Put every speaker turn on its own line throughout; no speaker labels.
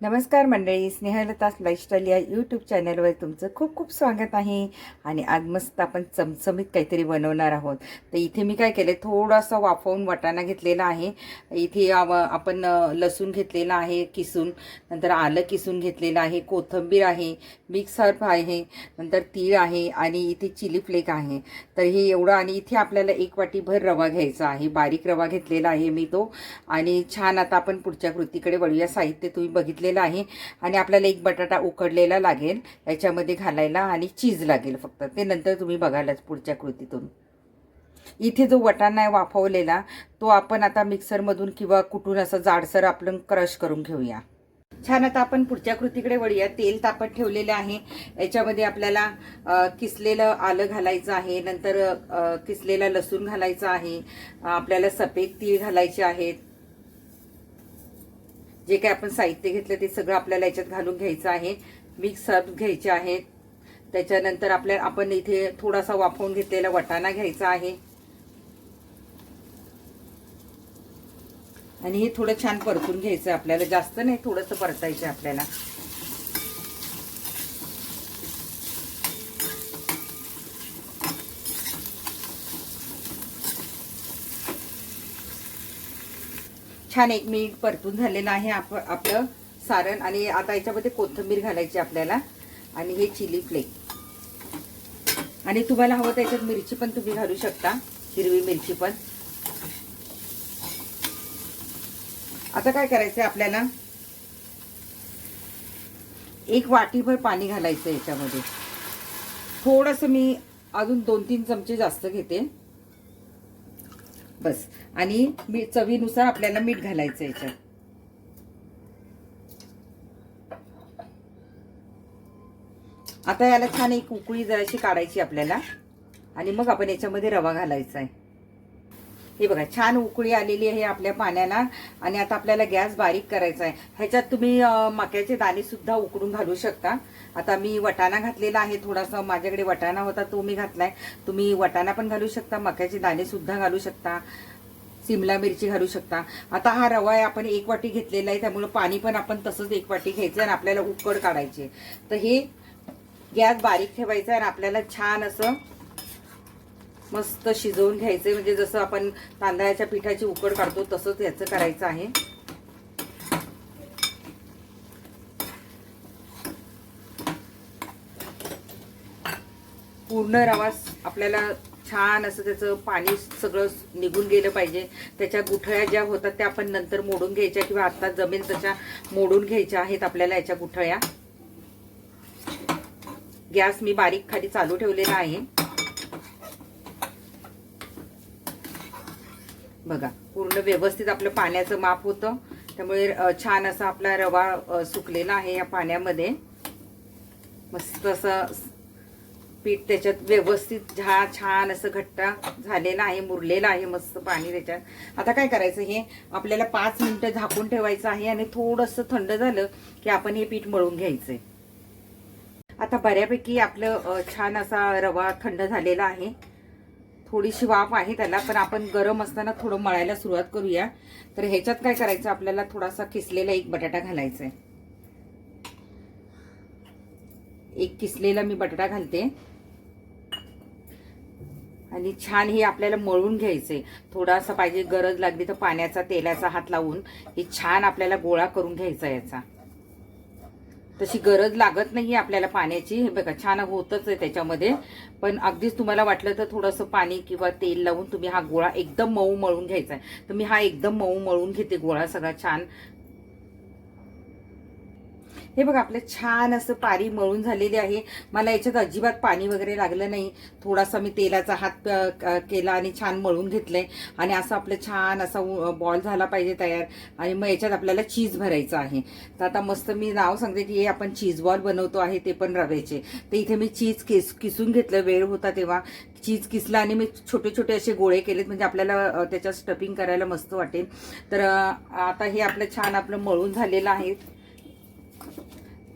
नमस्कार मंडळी स्नेहलता लाईफस्टाईल या यूट्यूब चॅनलवर तुमचं खूप खूप स्वागत आहे. आणि आज मस्त आपण चमचमीत काहीतरी बनवणार आहोत. तर इथे मी काय केलं थोडासा वाफवून वाटाणा घेतलेला आहे. इथे आपण लसूण घेतलेला आहे किसून नंतर आलं किसून घेतलेलं आहे कोथिंबीर आहे मिक्स हर्ब आहे नंतर तीळ आहे आणि इथे चिली फ्लेक आहे. तर हे एवढं आणि इथे आपल्याला एक वाटीभर रवा घ्यायचा आहे. बारीक रवा घेतलेला आहे मी तो. आणि छान आता आपण पुढच्या कृतीकडे वळूया. साहित्य तुम्ही बघितलेलं आहे आणि आपल्याला एक बटाटा उकडलेला लागेल याच्यामध्ये घालायला आणि चीज लागेल फक्त. ते नंतर तुम्ही बघायलाच पुढच्या कृतीतून. इथे जो वटाणा आहे वाफवलेला तो आपण आता मिक्सरमधून किंवा कुठून असं जाडसर आपण क्रश करून घेऊया. छान आता आपण पुढच्या कृतीकडे वळूया. तेल तापत ठेवलेलं आहे. याच्यामध्ये आपल्याला किसलेलं आलं घालायचं आहे. नंतर किसलेला लसूण घालायचा आहे. आपल्याला सफेद तीळ घालायचे आहेत. जे काही आपण साहित्य घेतलं ते सगळं आपल्याला याच्यात घालून घ्यायचं आहे. मिक्स हर्ब घ्यायचे आहेत. त्याच्यानंतर आपल्या आपण इथे थोडासा वाफवून घेतलेला वटाणा घ्यायचा आहे. आणि हे थोडं छान परतून घ्यायचं आपल्याला. जास्त नाही थोडंसं परतायचं आपल्याला. छान एक मिनिट परतून झालेलं आहे आप आपलं सारण आणि आता याच्यामध्ये कोथिंबीर घालायची आपल्याला. आणि हे चिली फ्लेक. आणि तुम्हाला हवं त्याच्यात मिरची पण तुम्ही घालू शकता. हिरवी मिरची पण. आता काय करायचं आपल्याला? एक वाटीभर पाणी घालायचं याच्यामध्ये. थोडंसं मी अजून दोन तीन चमचे जास्त घेते. बस. आणि मी चवीनुसार आपल्याला मीठ घालायचं याच्यात. आता याला छान एक उकळी जराशी काढायची आपल्याला. आणि मग आपण याच्यामध्ये रवा घालायचा आहे. हे बघा छान उकळी आलेली आहे आपल्या पाण्याला आणि आता आपल्याला गॅस बारीक करायचा आहे. ह्याच्यात तुम्ही मक्याचे दाणे सुद्धा उकडून घालू शकता. आता मी वटाणा घातलेला आहे थोडासा माझ्याकडे वटाणा होता तो मी घातलाय. तुम्ही वटाणा पण घालू शकता मक्याचे दाणे सुद्धा घालू शकता सिमला मिरची घालू शकता. आता हा रवा आहे आपण एक वाटी घेतलेला आहे त्यामुळे पाणी पण आपण तसंच एक वाटी घ्यायचं आणि आपल्याला उकड काढायची तर हे गॅस बारीक ठेवायचा आणि आपल्याला छान असं मस्त शिजवून घ्यायचे. म्हणजे जसं आपण तांदळाच्या पिठाची उकड काढतो तसंच याचं करायचं आहे. पूर्ण रवा आपल्याला छान असं त्याचं पाणी सगळं निघून गेलं पाहिजे. त्याच्या गुठळ्या ज्या होतात त्या आपण नंतर मोडून घ्यायच्या किंवा आत्ता जमेल तशा मोडून घ्यायच्या आहेत आपल्याला याच्या गुठळ्या. गॅस मी बारीक खाली चालू ठेवलेला आहे. बघा पूर्ण व्यवस्थित आपलं पाण्याचं माप होतं. त्यामुळे छान असा आपला रवा सुकलेला आहे या पाण्यामध्ये. मस्त असं पीठ त्याच्यात व्यवस्थित झा छान असं घट्ट झालेलं आहे मुरलेलं आहे मस्त पाणी त्याच्यात. आता काय करायचं हे? आपल्याला पाच मिनटं झाकून ठेवायचं आहे आणि थोडंसं थंड झालं की आपण हे पीठ मळून घ्यायचंय आता बऱ्यापैकी आपलं छान असा रवा थंड झालेला आहे. थोडीशी वाफ आहे त्याला पण आपण गरम असताना थोडं मळायला सुरुवात करूया. तर ह्याच्यात काय करायचं? आपल्याला थोडासा किसलेला एक बटाटा घालायचा आहे एक किसलेला मी बटाटा घालते. आणि छान हे आपल्याला मळून घ्यायचंय. थोडासा पाहिजे गरज लागली तर पाण्याचा तेलाचा हात लावून हे छान आपल्याला गोळा करून घ्यायचा याचा. तशी गरज लागत नाही आपल्याला पाण्याची. हे बघा छान होतच आहे त्याच्यामध्ये. पण अगदीच तुम्हाला वाटलं तर थोडंसं पाणी किंवा तेल लावून तुम्ही हा गोळा एकदम मऊ मळून घ्यायचा आहे. तर मी हा एकदम मऊ मळून घेते गोळा सगळा छान. हे बघा आपलं छान असं पारी मळून झालेली आहे. मला याच्यात अजिबात पाणी वगैरे लागलं नाही. थोडासा मी तेलाचा हात क- केला आणि छान मळून घेतलंय. आणि असं आपलं छान असा बॉल झाला पाहिजे तयार. आणि मग याच्यात आपल्याला चीज भरायचं आहे. तर आता मस्त मी नाव सांगते की हे आपण चीज बॉल बनवतो आहे ते पण रव्याचे. तर इथे मी चीज किस किसून घेतलं. वेळ होता तेव्हा. चीज किसला आणि मी छोटे छोटे असे गोळे केलेत. म्हणजे आपल्याला त्याच्यात स्टफिंग करायला मस्त वाटेल. तर आता हे आपलं छान आपलं मळून झालेलं आहे.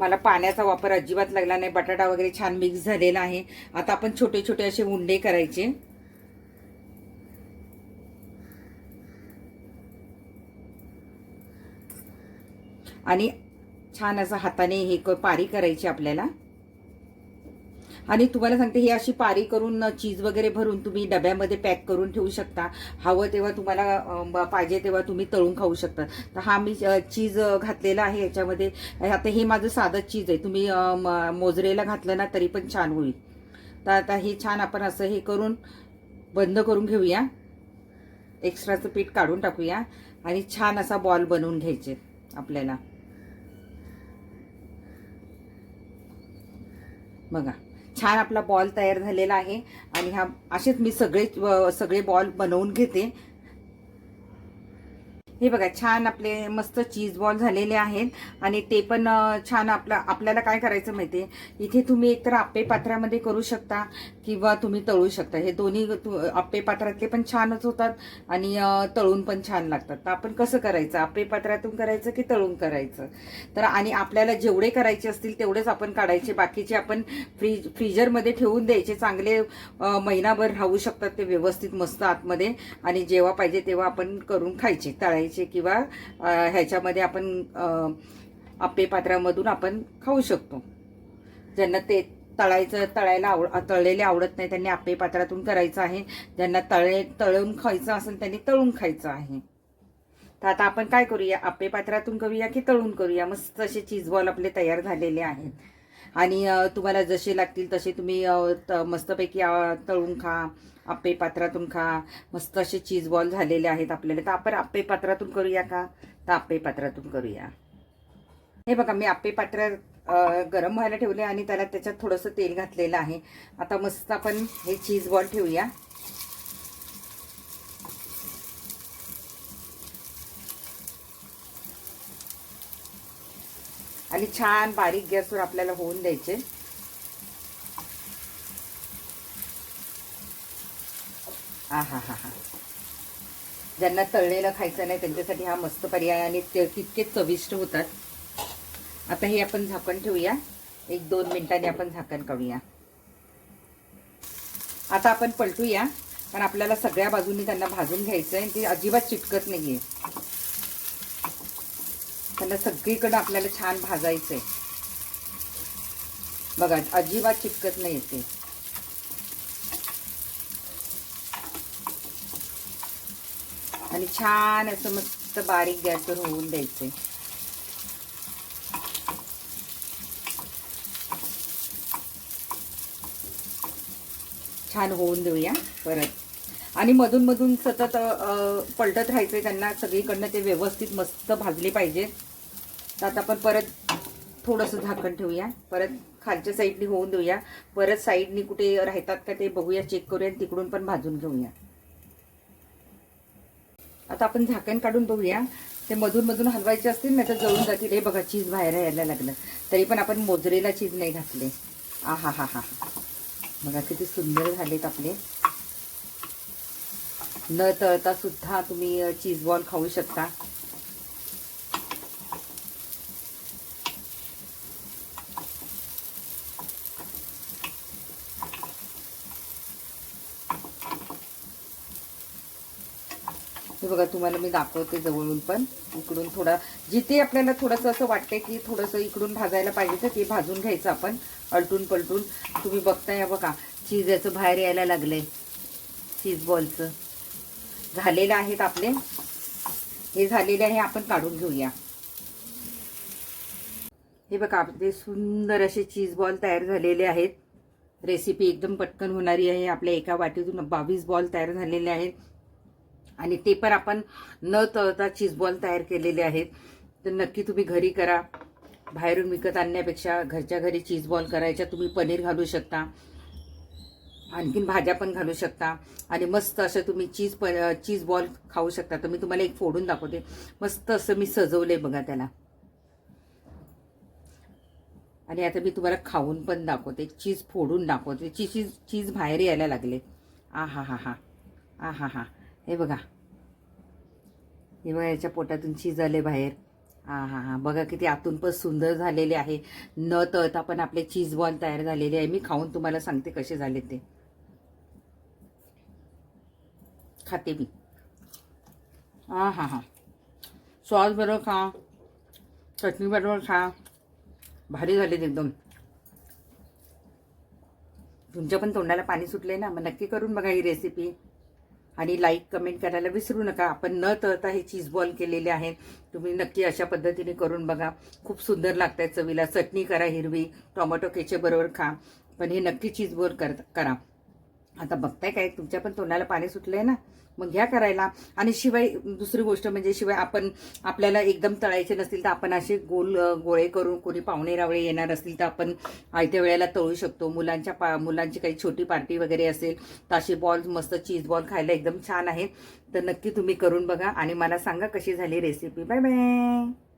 मला पाण्याचा वापर अजिबात लागला नाही. बटाटा वगैरे छान मिक्स झालेला आहे. आता आपण छोटे छोटे असे उंडे करायचे. आणि छान असं हाताने हे क- पारी करायची आपल्याला. आणि तुम्हाला सांगते ही अशी पारी करून चीज वगैरे भरून तुम्ही डब्यामध्ये पॅक करून ठेवू शकता. हवं तेव्हा तुम्हाला पाहिजे तेव्हा तुम्ही तळून खाऊ शकता. तर हा मी चीज घातलेला आहे याच्यामध्ये. आता हे माझं साधं चीज आहे. तुम्ही म- मोजरेला घातलं ना तरी पण छान होईल. तर आता हे छान आपण असं हे करून बंद करून घेऊया. एक्स्ट्राचं पीठ काढून टाकूया. आणि छान असा बॉल बनवून घ्यायचे आपल्याला. बघा. छान आपला बॉल तयार झालेला आहे. आणि हा असेच मी सगळे सगळे बॉल बनवून घेते. हे बघा छान आपले मस्त चीज बॉल झालेले आहेत. आणि ते पण छान आपला आपल्याला काय करायचं माहितीये? इथे तुम्ही एकतर आप्पे पात्रामध्ये करू शकता. किंवा तुम्ही तळू शकता. हे दोन्ही तु- आप्पे पात्रातले पण छानच होतात आणि तळून पण छान लागतात. तर आपण कसं करायचं? आप्पे पात्रातून करायचं की तळून करायचं? तर आणि आपल्याला जेवढे करायचे असतील तेवढेच आपण काढायचे. बाकीचे आपण फ्रीज फ्रीजरमध्ये ठेवून द्यायचे. चांगले महिनाभर राहू शकतात ते व्यवस्थित मस्त आतमध्ये. आणि जेव्हा पाहिजे तेव्हा आपण करून खायचे तळायचे किंवा ह्याच्यामध्ये आपण अ, आप्पे पात्रामधून आपण खाऊ शकतो. ज्यांना ते तळायचं तळायला आवड तळलेले आवडत नाही त्यांनी आप्पे पात्रातून करायचं आहे. ज्यांना तळे तळून खायचं असेल त्यांनी तळून खायचं आहे. तर आता आपण काय करूया? आपे पात्रातून करूया की तळून करूया? मस्त असे चीज बॉल आपले तयार झालेले आहेत. आणि तुम्हाला जसे लागतील तसे तुम्ही त- मस्तपैकी तळून खा आप्पे पात्रातून खा. मस्त असे चीज बॉल झालेले आहेत आपल्याला. तर आपण आप्पे पात्रातून करूया का? तर आप्पे पात्रातून करूया. हे बघा मी आप्पे पात्रात गरम व्हायला ठेवले आणि त्याला त्याच्यात थोडंसं तेल घातलेलं आहे. आता मस्त आपण हे चीज बॉल ठेवूया. आणि छान बारीक गॅसवर आपल्याला होऊन द्यायचे. आ हा हा हा. ज्यांना तळलेलं खायचं नाही त्यांच्यासाठी हा मस्त पर्याय आणि ते तितकेच चविष्ट होतात. आता हे आपण झाकण ठेवूया. एक दोन मिनिटांनी आपण झाकण काढूया. आता आपण पलटूया कारण आपल्याला सगळ्या बाजूनी त्यांना भाजून घ्यायचं आहे ते अजिबात चिटकत नाहीये. त्यांना सगळीकडं आपल्याला छान भाजायचं आहे बघा अजिबात चिटकत नाही ते. आणि छान असं मस्त बारीक गॅसवर होऊन द्यायचंय. छान होऊन देऊया परत. आणि मधून मधून सतत अ, पलटत राहायचे त्यांना सगळीकडनं ते व्यवस्थित मस्त भाजले पाहिजे. तर आता आपण परत थोडंसं झाकण ठेवूया परत खालच्या साईडनी होऊन देऊया परत साईडनी कुठे राहतात का ते बघूया चेक करूया आणि तिकडून पण भाजून घेऊया. आता आपण झाकण काढून बघूया. ते मधून मधून हलवायचे असतील ना तर जळून जातील. हे बघा चीज बाहेर यायला लागलं. तरी पण आपण मोजरेला चीज नाही घातले. आ हा हा हा बघा किती सुंदर झालेत आपले. न तळता सुद्धा तुम्ही चीज बॉल खाऊ शकता. बघा तुम्हाला मी दाखवते जवळून पण. इकडून थोडा जिथे आपल्याला थोडंसं असं वाटतंय की थोडंसं इकडून भाजायला पाहिजे तर ते भाजून घ्यायचं आपण अलटून पलटून. तुम्ही बघताय बघा चीज याचं बाहेर यायला लागलंय. चीज बॉलचं झालेलं आहेत आपले. हे झालेले आहे आपण काढून घेऊया. हे बघा आपले सुंदर असे चीज बॉल तयार झालेले आहेत. रेसिपी एकदम पटकन होणारी आहे. आपल्या एका वाटीतून बावीस बॉल तयार झालेले आहेत. आणि ते पण आपण न तळता चीज बॉल तयार केलेले आहेत. तर नक्की तुम्ही घरी करा. बाहेरून विकत आणण्यापेक्षा घरच्या घरी चीज बॉल करायच्या तुम्ही पनीर घालू शकता. आणखीन भाज्या पण घालू शकता. आणि मस्त असं तुम्ही चीज प चीज बॉल खाऊ शकता. तर मी तुम्हाला एक फोडून दाखवते. मस्त असं मी सजवलंय बघा त्याला. आणि आता मी तुम्हाला खाऊन पण दाखवते. चीज फोडून दाखवते. चीज चीज चीज बाहेर यायला लागले. आ हा हा हा आ हा हा हे बघा. हे बघा याच्या पोटातून चीज आले बाहेर. हा हा हा. बघा किती आतून पण सुंदर झालेले आहे. न तळता पण आपले चीज बॉल तयार झालेले आहे. मी खाऊन तुम्हाला सांगते कसे झाले ते. खाते मी. हा हा हा. सॉस बरोबर खा. चटणी बरोबर खा. भारी झाले एकदम. तुमच्या पण तोंडाला पाणी सुटले ना? मग नक्की करून बघा ही रेसिपी आणि लाईक कमेंट करायला विसरू नका. आपण न तळता हे चीज बॉल केलेले आहेत. तुम्ही नक्की अशा पद्धतीने करून बघा. खूप सुंदर लागत आहेत चवीला. चटणी करा हिरवी. टोमॅटो केचे बरोबर खा. पण हे नक्की चीज बॉल कर करा. आता बघताय काय तुमच्या पण तोंडाला पाणी सुटलंय ना? मग घ्या करायला. आणि शिवाय दुसरी गोष्ट म्हणजे शिवाय आपण आपल्याला एकदम तळायचे नसतील तर आपण असे गोल गोळे करून कोणी पाहुणे रावळे येणार असतील तर आपण आयत्या वेळेला तळू शकतो. मुलांच्या पा मुलांची काही छोटी पार्टी वगैरे असेल तर असे बॉल मस्त चीज बॉल खायला एकदम छान आहेत तर नक्की तुम्ही करून बघा आणि मला सांगा कशी झाली रेसिपी बाय बाय.